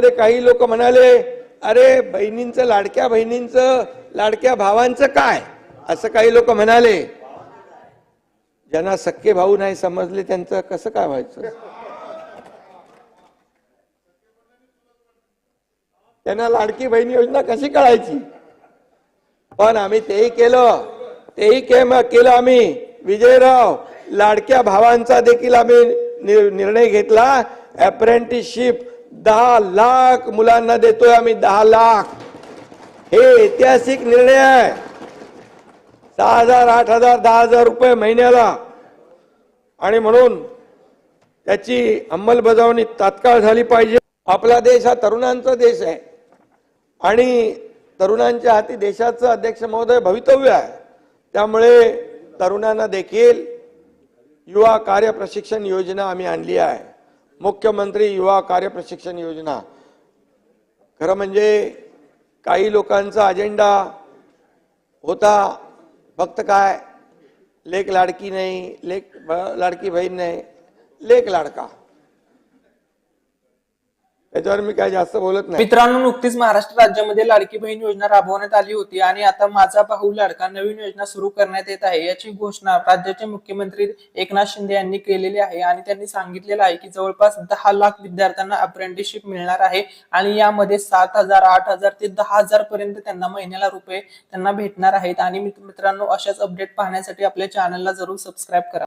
काही लोक म्हणाले अरे बहिणींचं लाडक्या बहिणींचं लाडक्या भावांचं काय? असं काही लोक म्हणाले. ज्यांना सख्खे भाऊ नाही समजले त्यांचं कसं काय व्हायचं? त्यांना लाडकी बहिणी योजना कशी कळायची? पण आम्ही तेही केलं. तेही केलं आम्ही. विजयराव लाडक्या भावांचा देखील आम्ही निर्णय घेतला. अप्रेंटिसशिप दहा लाख मुलांना देतोय आम्ही दहा लाख. हे ऐतिहासिक निर्णय आहे. सहा हजार आठ हजार दहा हजार रुपये महिन्याला. आणि म्हणून त्याची अंमलबजावणी तात्काळ झाली पाहिजे. आपला देश हा तरुणांचा देश आहे. आणि तरुणांच्या हाती देशाचं अध्यक्ष महोदय भवितव्य आहे. त्यामुळे तरुणांना देखील युवा कार्य प्रशिक्षण योजना आम्ही आणली आहे. मुख्यमंत्री युवा कार्य प्रशिक्षण योजना. खरं म्हणजे काही लोकांचा अजेंडा होता फक्त काय? लेख लाडकी नाही लेख ब- लाडकी बहीण नाही लेख लाडका. त्याच्यावर मी काय जास्त बोलत नाही. मित्रांनो नुकतीच महाराष्ट्र राज्यामध्ये लाडकी बहीण योजना राबवण्यात आली होती आणि आता माझा भाऊ लाडका नवीन योजना सुरू करण्यात येत आहे. याची घोषणा राज्याचे मुख्यमंत्री एकनाथ शिंदे यांनी केलेली आहे आणि त्यांनी सांगितलेलं आहे की जवळपास दहा लाख विद्यार्थ्यांना अप्रेंटिसशिप मिळणार आहे आणि यामध्ये सात हजार आठ हजार ते दहा हजार पर्यंत त्यांना महिन्याला रुपये त्यांना भेटणार आहेत. आणि मित्रांनो अशाच अपडेट पाहण्यासाठी आपल्या चॅनलला जरूर सबस्क्राईब करा.